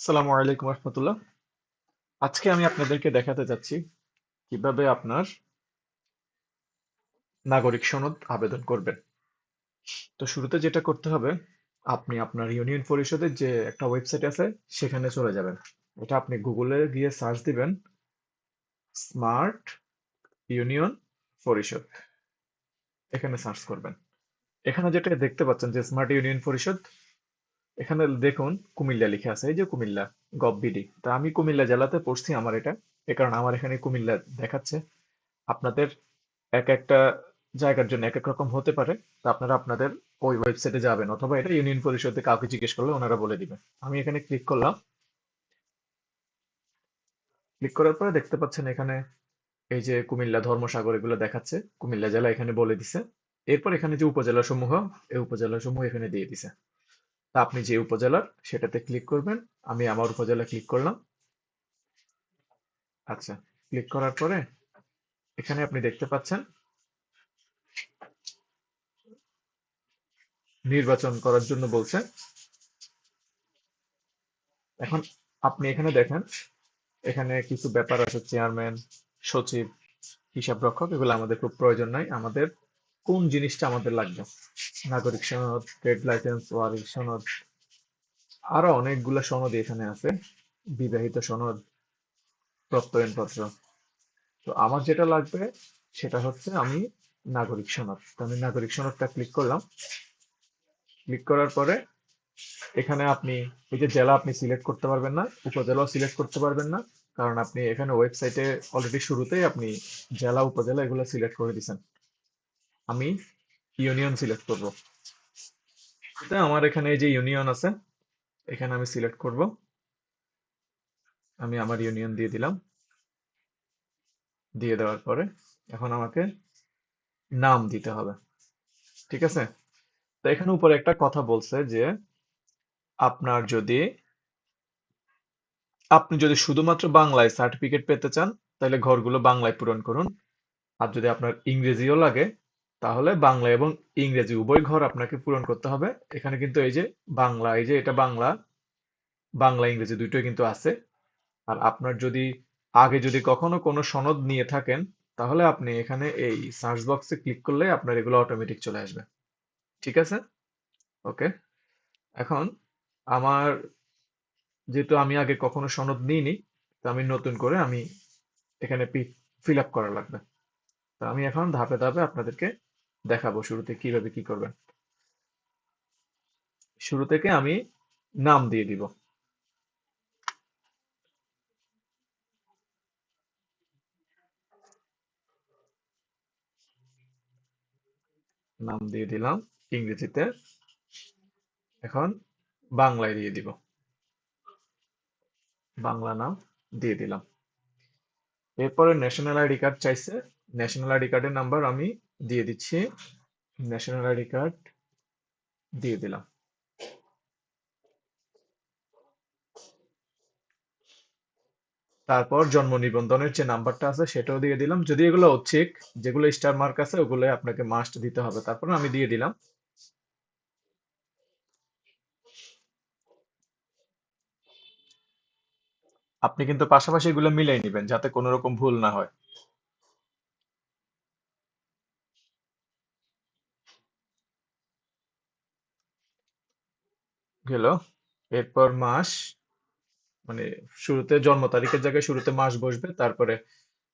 আসসালামু আলাইকুম রহমতুল্লাহ। আজকে আমি আপনাদেরকে দেখাতে যাচ্ছি কীভাবে আপনার নাগরিক সনদ আবেদন করবেন। তো শুরুতে যেটা করতে হবে, আপনি আপনার ইউনিয়ন পরিষদের যে একটা ওয়েবসাইট আছে, সেখানে চলে যাবেন। এটা আপনি গুগলে গিয়ে সার্চ দিবেন, স্মার্ট ইউনিয়ন পরিষদ। এখানে সার্চ করবেন। এখানে যেটা দেখতে পাচ্ছেন যে স্মার্ট ইউনিয়ন পরিষদ এখানে দেখুন, কুমিল্লা লিখে আছে, এই যে কুমিল্লা গববিডি তা আমি কুমিল্লা জেলাতে পড়ছি আমার এটা, এ কারণে আমার এখানে কুমিল্লা দেখাচ্ছে। আপনাদের এক একটা জায়গার জন্য এক এক রকম হতে পারে, তা আপনারা আপনাদের ওই ওয়েবসাইটে যাবেন, অথবা এটা ইউনিয়ন পরিষদে কাউকে জিজ্ঞেস করলে ওনারা বলে দিবেন আমি এখানে ক্লিক করলাম। ক্লিক করার পরে দেখতে পাচ্ছেন এখানে এই যে কুমিল্লা ধর্মসাগর এগুলো দেখাচ্ছে, কুমিল্লা জেলা এখানে বলে দিছে। এরপর এখানে যে উপজেলা সমূহ এই উপজেলা সমূহ এখানে দিয়ে দিছে। তা আপনি যে উপজেলার সেটাতে ক্লিক করবেন। আমি আমার উপজেলা ক্লিক করলাম। আচ্ছা ক্লিক করার পরে এখানে আপনি দেখতে পাচ্ছেন নির্বাচন করার জন্য বলছে এখন আপনি এখানে দেখেন, এখানে কিছু ব্যাপার আছে চেয়ারম্যান সচিব, হিসাব রক্ষক, এগুলো আমাদের খুব প্রয়োজন নাই। আমাদের কোন জিনিসটা আমাদের লাগবে? নাগরিক সনদ ট্রেড লাইসেন্স ওয়ারিক সনদ, আরও অনেকগুলো সনদ এখানে আছে। বিবাহিত সনদ, প্রত্যয়নপত্র। তো আমার যেটা লাগবে, সেটা হচ্ছে আমি নাগরিক সনদ। তো আমি নাগরিক সনদটা ক্লিক করলাম। ক্লিক করার পরে এখানে আপনি, এই যে জেলা আপনি সিলেক্ট করতে পারবেন না, উপজেলাও সিলেক্ট করতে পারবেন না, কারণ আপনি এখানে ওয়েবসাইটে অলরেডি শুরুতেই আপনি জেলা, উপজেলা এগুলো সিলেক্ট করে দিয়েছেন। আমি ইউনিয়ন সিলেক্ট করব। তো আমার এখানে এই যে ইউনিয়ন আছে, এখানে আমি সিলেক্ট করব। আমি আমার ইউনিয়ন দিয়ে দিলাম। দিয়ে দেওয়ার পরে এখন আমাকে নাম দিতে হবে। ঠিক আছে? তো এখানে উপরে একটা কথা বলছে যে, আপনার যদি, আপনি যদি শুধুমাত্র বাংলায় সার্টিফিকেট পেতে চান, তাহলে ঘরগুলো বাংলায় পূরণ করুন। আর যদি আপনার ইংরেজিও লাগে তাহলে বাংলা এবং ইংরেজি, উভয় ঘর আপনাকে পূরণ করতে হবে। এখানে কিন্তু এই যে বাংলা, এই যে এটা বাংলা বাংলা, ইংরেজি দুটোই কিন্তু আছে। আর আপনার যদি আগে যদি কখনো কোনো সনদ নিয়ে থাকেন, তাহলে আপনি এখানে এই সার্চ বক্সে ক্লিক করলে আপনার এগুলো অটোমেটিক চলে আসবে। ঠিক আছে? ওকে। এখন আমার যেহেতু আমি আগে কখনো সনদ নিইনি, তো আমি নতুন করে আমি এখানে ফিল আপ করা লাগবে। তো আমি এখন ধাপে ধাপে আপনাদেরকে দেখাবো শুরুতে কীভাবে কি করবেন। শুরু থেকে আমি নাম দিয়ে দিব। নাম দিয়ে দিলাম ইংরেজিতে। এখন বাংলায় দিয়ে দিব। বাংলা নাম দিয়ে দিলাম। এরপরে ন্যাশনাল আইডি কার্ড চাইছে। ন্যাশনাল আইডি কার্ডের নাম্বার আমি দিয়ে দিচ্ছি। ন্যাশনাল আইডি কার্ড দিয়ে দিলাম। তারপর জন্ম নিবন্ধনের যে নাম্বারটা আছে সেটাও দিয়ে দিলাম। যদি এগুলো ঐচ্ছিক যেগুলো স্টার মার্ক আছে ওগুলো আপনাকে মাস্ট দিতে হবে। তারপর আমি দিয়ে দিলাম। আপনি কিন্তু পাশাপাশি এগুলো মিলাই নেবেন, যাতে কোনো রকম ভুল না হয়। গেল। এরপর মাস মানে শুরুতে জন্ম তারিখের জায়গায় শুরুতে মাস বসবে, তারপরে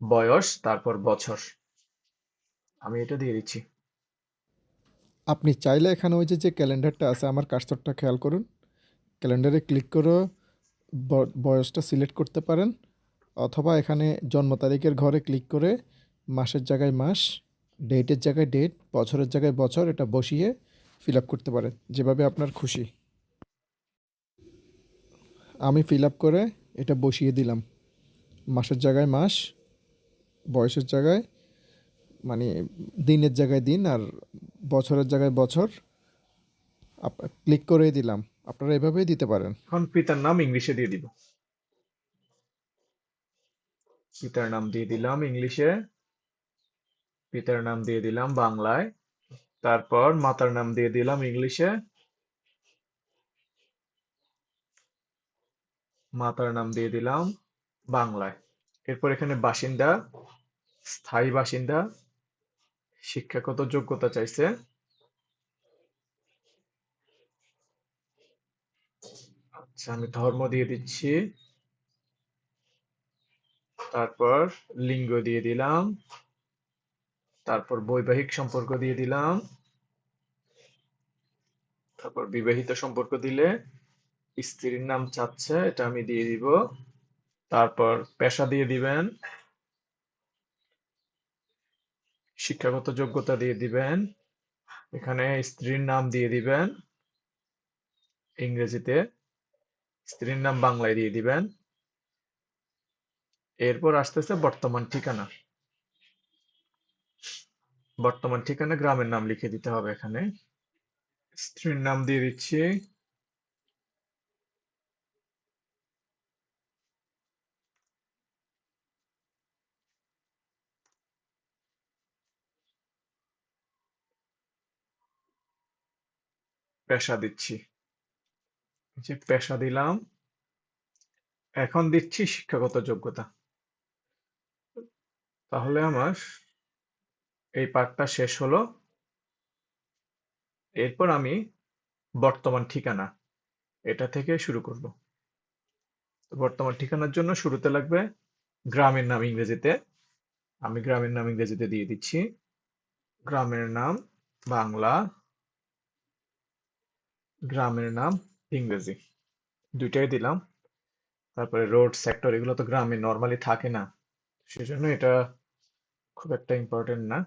বয়স, তারপর বছর। আমি এটা দিয়ে দিচ্ছি। আপনি চাইলে এখানে ওই যে যে ক্যালেন্ডারটা আছে, আমার কার্সরটা খেয়াল করুন। ক্যালেন্ডারে ক্লিক করে বয়সটা সিলেক্ট করতে পারেন, অথবা এখানে জন্ম তারিখের ঘরে ক্লিক করে মাসের জায়গায় মাস, ডেটের জায়গায় ডেট, বছরের জায়গায় বছর, এটা বসিয়ে ফিল আপ করতে পারেন, যেভাবে আপনার খুশি। আমি ফিল আপ করে এটা বসিয়ে দিলাম। মাসের জায়গায় মাস, বয়সের জায়গায় মানে দিনের জায়গায় দিন আর বছরের জায়গায় বছর ক্লিক করে দিলাম। আপনারা এভাবেই দিতে পারেন। এখন পিতার নাম ইংলিশে দিয়ে দিব। পিতার নাম দিয়ে দিলাম ইংলিশে। পিতার নাম দিয়ে দিলাম বাংলায়। তারপর মাতার নাম দিয়ে দিলাম ইংলিশে। মাতার নাম দিয়ে দিলাম বাংলায়। এরপর এখানে বাসিন্দা, স্থায়ী বাসিন্দা, শিক্ষাগত যোগ্যতা চাইছে। আচ্ছা আমি ধর্ম দিয়ে দিচ্ছি। তারপর লিঙ্গ দিয়ে দিলাম। তারপর বৈবাহিক সম্পর্ক দিয়ে দিলাম। তারপর বিবাহিত সম্পর্ক দিলে স্ত্রীর নাম চাচ্ছে, এটা আমি দিয়ে দিব। তারপর পেশা দিয়ে দিবেন। শিক্ষাগত যোগ্যতা দিয়ে দিবেন। এখানে স্ত্রীর নাম দিয়ে দিবেন ইংরেজিতে। স্ত্রীর নাম বাংলায় দিয়ে দিবেন। এরপর আসতেছে বর্তমান ঠিকানা। বর্তমান ঠিকানা গ্রামের নাম লিখে দিতে হবে এখানে। স্ত্রীর নাম দিয়ে দিচ্ছি। পেশা দিচ্ছি। যে পেশা দিলাম, এখন দিচ্ছি শিক্ষাগত যোগ্যতা। তাহলে আমার এই পার্টটা শেষ হলো। এরপর আমি বর্তমান ঠিকানা, এটা থেকে শুরু করব। বর্তমান ঠিকানার জন্য শুরুতে লাগবে গ্রামের নাম ইংরেজিতে। আমি গ্রামের নাম ইংরেজিতে দিয়ে দিচ্ছি। গ্রামের নাম বাংলা। গ্রামের নাম ইংরেজি। দুইটাই দিলাম। তারপরে রোড সেক্টর এগুলো তো গ্রামে নর্মালি থাকে না। সেজন্য এটা খুব একটা ইম্পর্টেন্ট না।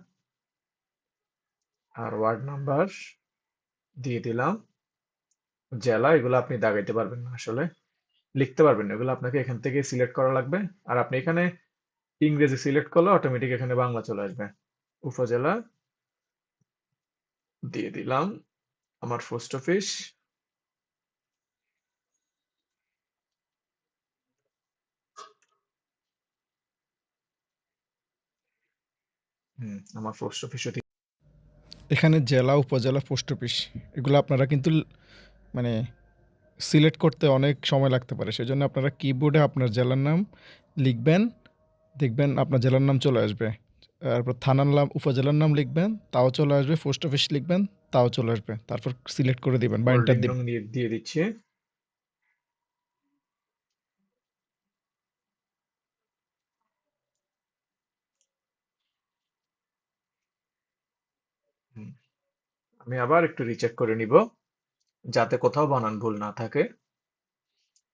আর ওয়ার্ড নাম্বার দিয়ে দিলাম। জেলা, এগুলো আপনি দাগাইতে পারবেন না আসলে। লিখতে পারবেন না। এগুলো আপনাকে এখান থেকে সিলেক্ট করা লাগবে। আর আপনি এখানে ইংরেজি সিলেক্ট করলে অটোমেটিক এখানে বাংলা চলে আসবে। উপজেলা দিয়ে দিলাম। আমার পোস্ট অফিস হুম, আমার পোস্ট অফিসও এখানে জেলা, উপজেলা পোস্ট অফিস এগুলো আপনারা কিন্তু মানে সিলেক্ট করতে অনেক সময় লাগতে পারে। সেই জন্য আপনারা কিবোর্ডে আপনার জেলার নাম লিখবেন, দেখবেন আপনার জেলার নাম চলে আসবে। তারপর থানার নাম, উপজেলার নাম লিখবেন, তাও চলে আসবে পোস্ট অফিস লিখবেন তাও চলে আসবে। তারপর সিলেক্ট করে দিবেন বা এন্টার দিবেন। দিয়ে দিয়ে দিচ্ছি। আমি আবার একটু রিচেক করে নিব যাতে কোথাও বানান ভুল না থাকে।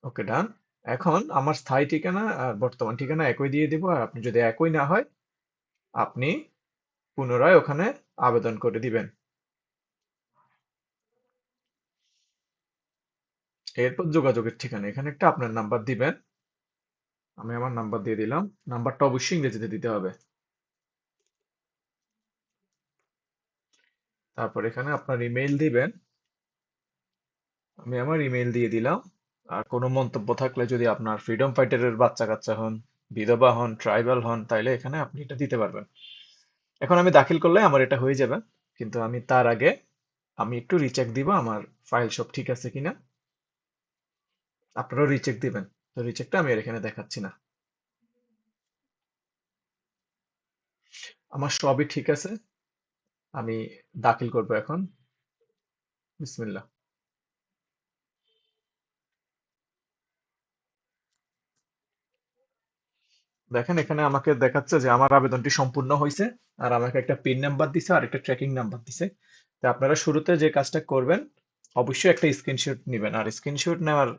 ওকে ডান এখন আমার স্থায়ী ঠিকানা আর বর্তমান ঠিকানা একই দিয়ে দিব আর আপনি যদি একই না হয় আপনি পুনরায় ওখানে আবেদন করে দিবেন। এরপর যোগাযোগের ঠিকানা। এখানে একটা আপনার নাম্বার দিবেন। আমি আমার নাম্বার দিয়ে দিলাম। নাম্বারটা অবশ্যই ইংরেজিতে দিতে হবে। তারপর এখানে আপনার ইমেইল দিবেন। আমি আমার ইমেইল দিয়ে দিলাম। আর কোনো মন্তব্য থাকলে যদি আপনার ফ্রিডম ফাইটারের বাচ্চা কাচ্চা হন, বিধবা হন ট্রাইবাল হন, তাইলে এখানে আপনি এটা দিতে পারবেন। এখন আমি দাখিল করলে আমার এটা হয়ে যাবে। কিন্তু আমি তার আগে আমি একটু রিচেক দিব আমার ফাইল সব ঠিক আছে কিনা। আপনারাও রিচেক দিবেন। তো রিচেকটা আমি আর এখানে দেখাচ্ছি না। আমার সবই ঠিক আছে। আমি দাখিল করব এখন। বিসমিল্লাহ। দেখেন, এখানে আমাকে দেখাচ্ছে যে আমার আবেদনটি সম্পূর্ণ হয়েছে আর আমাকে একটা পিন নাম্বার দিছে আর একটা ট্র্যাকিং নাম্বার দিছে। তো আপনারা শুরুতে যে কাজটা করবেন, অবশ্যই একটা স্ক্রিনশট নেবেন। আর স্ক্রিনশট নেওয়ার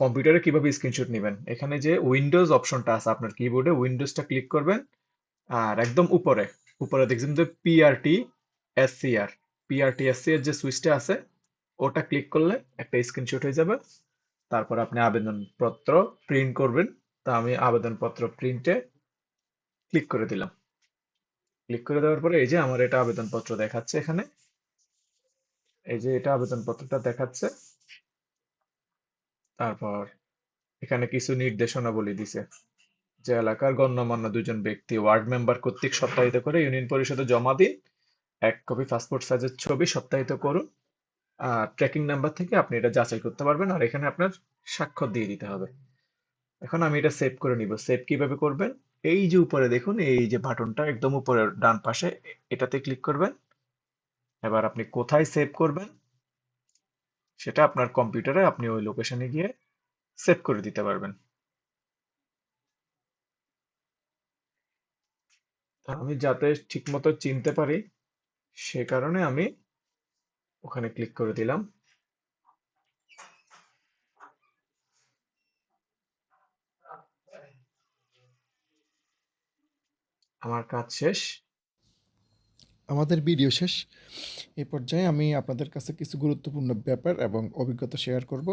কম্পিউটারে কীভাবে স্ক্রিনশট নেবেন? এখানে যে উইন্ডোজ অপশনটা আছে আপনার কিবোর্ডে উইন্ডোজটা ক্লিক করবেন, আর একদম উপরে উপরে দেখছেন যে পিআরটি এসসিআর পিআরটি এসসিআর যে সুইচটা আছে, ওটা ক্লিক করলে একটা স্ক্রিনশট হয়ে যাবে। তারপর আপনি আবেদনপত্র প্রিন্ট করবেন, তা আমি আবেদনপত্র প্রিন্টে ক্লিক করে দিলাম। ক্লিক করে দেওয়ার পরে এই যে আমার এটা আবেদনপত্র দেখাচ্ছে এখানে। এই যে এটা আবেদনপত্রটা দেখাচ্ছে তারপর এখানে কিছু নির্দেশনাবলী দিছে যে এলাকার গণ্যমান্য দুজন ব্যক্তি ওয়ার্ড মেম্বার কর্তৃক সত্যায়িত করে ইউনিয়ন পরিষদে জমা দিন। এক কপি পাসপোর্ট সাইজের ছবি সত্যায়িত করুন। আর ট্র্যাকিং নাম্বার থেকে আপনি এটা যাচাই করতে পারবেন আর এখানে আপনার স্বাক্ষর দিয়ে দিতে হবে। এখন আমি এটা সেভ করে নিব। সেভ কীভাবে করবেন? এই যে উপরে দেখুন, এই যে বাটনটা একদম উপরে ডান পাশে এটাতে ক্লিক করবেন। এবার আপনি কোথায় সেভ করবেন? সেটা আপনার কম্পিউটারে আপনি ওই লোকেশনে গিয়ে সেভ করে দিতে পারবেন। আমি যাতে ঠিকমতো চিনতে পারি, সে কারণে আমি ওখানে ক্লিক করে দিলাম। আমার কাজ শেষ। আমাদের ভিডিও শেষ। এই পর্যায়ে আমি আপনাদের কাছে কিছু গুরুত্বপূর্ণ ব্যাপার এবং অভিজ্ঞতা শেয়ার করব।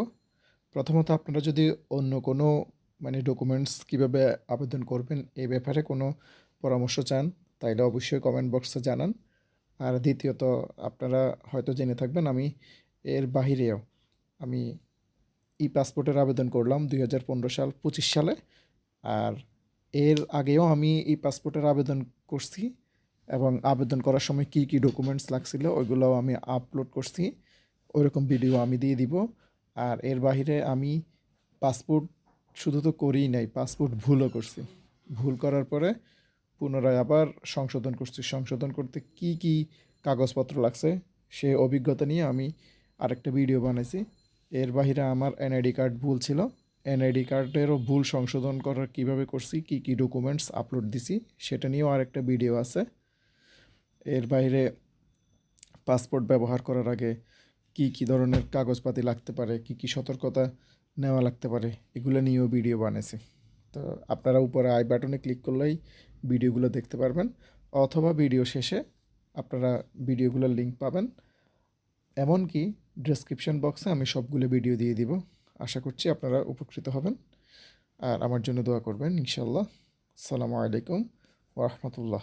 প্রথমত আপনারা যদি অন্য কোনো মানে ডকুমেন্টস কীভাবে আবেদন করবেন এই ব্যাপারে কোনো পরামর্শ চান, তাইলে অবশ্যই কমেন্ট বক্সে জানান। আর দ্বিতীয়ত, আপনারা হয়তো জেনে থাকবেন আমি এর বাহিরেও আমি ই পাসপোর্টের আবেদন করলাম দুই হাজার পনেরো সাল, পঁচিশ সালে। আর এর আগেও আমি ই পাসপোর্টের আবেদন করছি। এবং আবেদন করার সময় কী কী ডকুমেন্টস লাগছিল, ওইগুলোও আমি আপলোড করছি। ওইরকম ভিডিও আমি দিয়ে দিব। আর এর বাইরে আমি পাসপোর্ট শুধু তো করিই নাই পাসপোর্ট ভুলও করছি। ভুল করার পরে পুনরায় আবার সংশোধন করছি। সংশোধন করতে কি কি কাগজপত্র লাগছে, সে অভিজ্ঞতা নিয়ে আমি আরেকটা ভিডিও বানাইছি। এর বাইরে আমার এনআইডি কার্ড ভুল ছিল। এনআইডি কার্ডেরও ভুল সংশোধন করার কীভাবে করছি, কি কি ডকুমেন্টস আপলোড দিছি, সেটা নিয়েও আরেকটা ভিডিও আছে। এর বাইরে পাসপোর্ট ব্যবহার করার আগে কি কি ধরনের কাগজপাতি লাগতে পারে, কি কি সতর্কতা নেওয়া লাগতে পারে, এগুলো নিয়েও ভিডিও বানিয়েছি তো আপনারা উপরে আই বাটনে ক্লিক করলেই ভিডিওগুলো দেখতে পারবেন, অথবা ভিডিও শেষে আপনারা ভিডিওগুলোর লিঙ্ক পাবেন। এমনকি ডেসক্রিপশন বক্সে আমি সবগুলো ভিডিও দিয়ে দিব। আশা করছি আপনারা উপকৃত হবেন। আর আমার জন্য দোয়া করবেন ইনশাল্লাহ সালামু আলাইকুম ওরহমতুল্লাহ